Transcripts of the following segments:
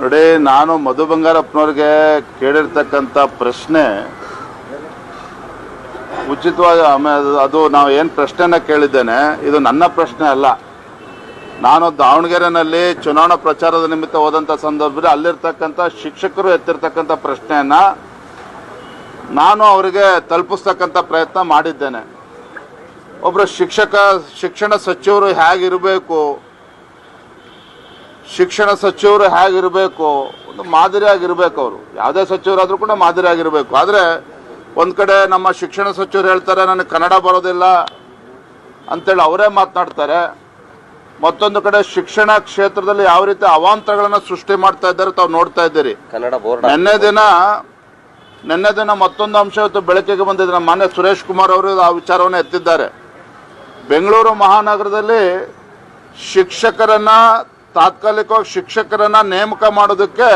ನೋಡಿ, ನಾನು ಮಧು ಬಂಗಾರಪ್ಪನವ್ರಿಗೆ ಕೇಳಿರ್ತಕ್ಕಂಥ ಪ್ರಶ್ನೆ ಉಚಿತವಾಗಿ ಅದು ನಾವು ಏನು ಪ್ರಶ್ನೆನ ಕೇಳಿದ್ದೇನೆ, ಇದು ನನ್ನ ಪ್ರಶ್ನೆ ಅಲ್ಲ. ನಾನು ದಾವಣಗೆರೆನಲ್ಲಿ ಚುನಾವಣಾ ಪ್ರಚಾರದ ನಿಮಿತ್ತ ಹೋದಂಥ ಸಂದರ್ಭದಲ್ಲಿ ಅಲ್ಲಿರ್ತಕ್ಕಂಥ ಶಿಕ್ಷಕರು ಎತ್ತಿರ್ತಕ್ಕಂಥ ಪ್ರಶ್ನೆಯನ್ನ ನಾನು ಅವರಿಗೆ ತಲುಪಿಸ್ತಕ್ಕಂಥ ಪ್ರಯತ್ನ ಮಾಡಿದ್ದೇನೆ. ಒಬ್ಬರು ಶಿಕ್ಷಕ ಶಿಕ್ಷಣ ಸಚಿವರು ಹೇಗಿರಬೇಕು ಶಿಕ್ಷಣ ಸಚಿವರು ಹೇಗಿರಬೇಕು ಒಂದು ಮಾದರಿಯಾಗಿರ್ಬೇಕು ಅವರು. ಯಾವುದೇ ಸಚಿವರಾದರೂ ಕೂಡ ಮಾದರಿಯಾಗಿರಬೇಕು ಆದರೆ ಒಂದು ಕಡೆ ನಮ್ಮ ಶಿಕ್ಷಣ ಸಚಿವರು ಹೇಳ್ತಾರೆ ನನಗೆ ಕನ್ನಡ ಬರೋದಿಲ್ಲ ಅಂತೇಳಿ ಅವರೇ ಮಾತನಾಡ್ತಾರೆ. ಮತ್ತೊಂದು ಕಡೆ ಶಿಕ್ಷಣ ಕ್ಷೇತ್ರದಲ್ಲಿ ಯಾವ ರೀತಿ ಅವಾಂತರಗಳನ್ನು ಸೃಷ್ಟಿ ಮಾಡ್ತಾ ಇದ್ದಾರೆ ತಾವು ನೋಡ್ತಾ ಇದ್ದೀರಿ. ಕನ್ನಡ ಬೋರ್ಡ್ ನಿನ್ನೆ ದಿನ ನಿನ್ನೆ ದಿನ ಮತ್ತೊಂದು ಅಂಶ ಇವತ್ತು ಬೆಳಕಿಗೆ ಬಂದಿದೆ. ಮಾನ್ಯ ಸುರೇಶ್ ಕುಮಾರ್ ಅವರು ಆ ವಿಚಾರವನ್ನು ಎತ್ತಿದ್ದಾರೆ. ಬೆಂಗಳೂರು ಮಹಾನಗರದಲ್ಲಿ ಶಿಕ್ಷಕರನ್ನ, ತಾತ್ಕಾಲಿಕವಾಗಿ ಶಿಕ್ಷಕರನ್ನ ನೇಮಕ ಮಾಡೋದಕ್ಕೆ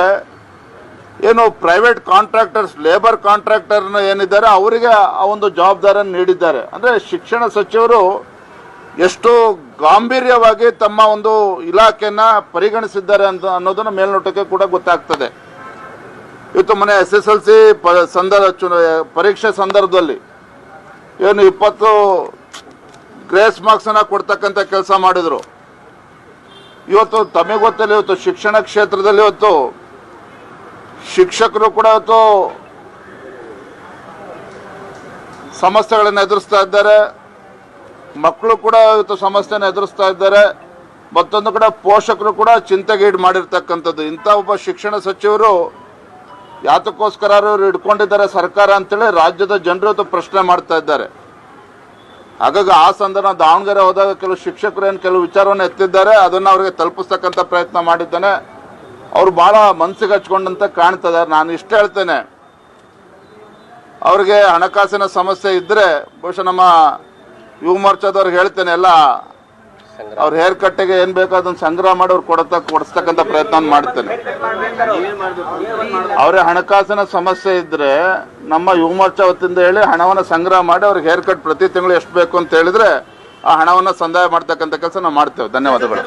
ಏನು ಪ್ರೈವೇಟ್ ಕಾಂಟ್ರಾಕ್ಟರ್ಸ್ ಲೇಬರ್ ಕಾಂಟ್ರಾಕ್ಟರ್ನ ಏನಿದ್ದಾರೆ, ಅವರಿಗೆ ಆ ಒಂದು ಜವಾಬ್ದಾರಿಯನ್ನು ನೀಡಿದ್ದಾರೆ. ಅಂದರೆ ಶಿಕ್ಷಣ ಸಚಿವರು ಎಷ್ಟು ಗಾಂಭೀರ್ಯವಾಗಿ ತಮ್ಮ ಒಂದು ಇಲಾಖೆಯನ್ನು ಪರಿಗಣಿಸಿದ್ದಾರೆ ಅಂತ ಅನ್ನೋದನ್ನು ಮೇಲ್ನೋಟಕ್ಕೆ ಕೂಡ ಗೊತ್ತಾಗ್ತದೆ. ಇವತ್ತು ಮನೆ ಎಸ್ ಎಸ್ ಎಲ್ ಸಿ ಸಂದರ್ಭ ಚುನ- ಪರೀಕ್ಷೆ ಸಂದರ್ಭದಲ್ಲಿ. ಏನು ಇಪ್ಪತ್ತು ಗ್ರೇಸ್ ಮಾರ್ಕ್ಸ್ ಅನ್ನ ಕೊಡ್ತಕ್ಕಂಥ ಕೆಲಸ ಮಾಡಿದ್ರು. ಇವತ್ತು ತಮಗೆ ಗೊತ್ತಲ್ಲ ಇವತ್ತು ಶಿಕ್ಷಣ ಕ್ಷೇತ್ರದಲ್ಲಿ ಇವತ್ತು ಶಿಕ್ಷಕರು ಕೂಡ ಇವತ್ತು ಸಮಸ್ಯೆಗಳನ್ನು ಎದುರಿಸ್ತಾ ಇದ್ದಾರೆ. ಮಕ್ಕಳು ಕೂಡ ಇವತ್ತು ಸಮಸ್ಯೆನ ಎದುರಿಸ್ತಾ ಇದ್ದಾರೆ. ಮತ್ತೊಂದು ಕಡೆ ಪೋಷಕರು ಕೂಡ ಚಿಂತೆಗೀಡು ಮಾಡಿರ್ತಕ್ಕಂಥದ್ದು. ಇಂಥ ಒಬ್ಬ ಶಿಕ್ಷಣ ಸಚಿವರು ಯಾತಕ್ಕೋಸ್ಕರ ಅವರು ಇಟ್ಕೊಂಡಿದ್ದಾರೆ ಸರ್ಕಾರ ಅಂತೇಳಿ ರಾಜ್ಯದ ಜನರು ಪ್ರಶ್ನೆ ಮಾಡ್ತಾ ಇದ್ದಾರೆ. ಹಾಗಾಗಿ ಆ ಸಂದರ್ಭ ದಾವಣಗೆರೆ ಹೋದಾಗ ಕೆಲವು ಶಿಕ್ಷಕರು ಏನು ಕೆಲವು ವಿಚಾರವನ್ನು ಎತ್ತಿದ್ದಾರೆ, ಅದನ್ನು ಅವರಿಗೆ ತಲುಪಿಸ್ತಕ್ಕಂಥ ಪ್ರಯತ್ನ ಮಾಡಿದ್ದೇನೆ. ಅವರು ಬಹಳ ಮನಸ್ಸಿಗೆ ಹಚ್ಕೊಂಡಂತ ಕಾಣ್ತದೆ ನಾನು ಇಷ್ಟ ಹೇಳ್ತೇನೆ. ಅವ್ರಿಗೆ ಹಣಕಾಸಿನ ಸಮಸ್ಯೆ ಇದ್ದರೆ ಬಹುಶಃ ನಮ್ಮ ಯುವ ಮೋರ್ಚಾದವ್ರಿಗೆ ಹೇಳ್ತೇನೆ, ಎಲ್ಲ ಅವ್ರ ಹೇರ್ ಕಟ್ಟೆಗೆ ಏನ್ ಬೇಕೋ ಅದನ್ನ ಸಂಗ್ರಹ ಮಾಡಿ ಅವ್ರು ಕೊಡತ ಕೊಡಿಸ್ತಕ್ಕಂಥ ಪ್ರಯತ್ನ ಮಾಡ್ತೇನೆ. ಅವ್ರಿಗೆ ಹಣಕಾಸಿನ ಸಮಸ್ಯೆ ಇದ್ರೆ ನಮ್ಮ ಯುವ ಮೋರ್ಚಾ ವತಿಯಿಂದ ಹೇಳಿ ಹಣವನ್ನ ಸಂಗ್ರಹ ಮಾಡಿ ಅವ್ರಿಗೆ ಹೇರ್ ಕಟ್ ಪ್ರತಿ ತಿಂಗಳು ಎಷ್ಟು ಬೇಕು ಅಂತ ಹೇಳಿದ್ರೆ ಆ ಹಣವನ್ನ ಸಂದಾಯ ಮಾಡ್ತಕ್ಕಂಥ ಕೆಲಸ ನಾವು ಮಾಡ್ತೇವೆ. ಧನ್ಯವಾದಗಳು.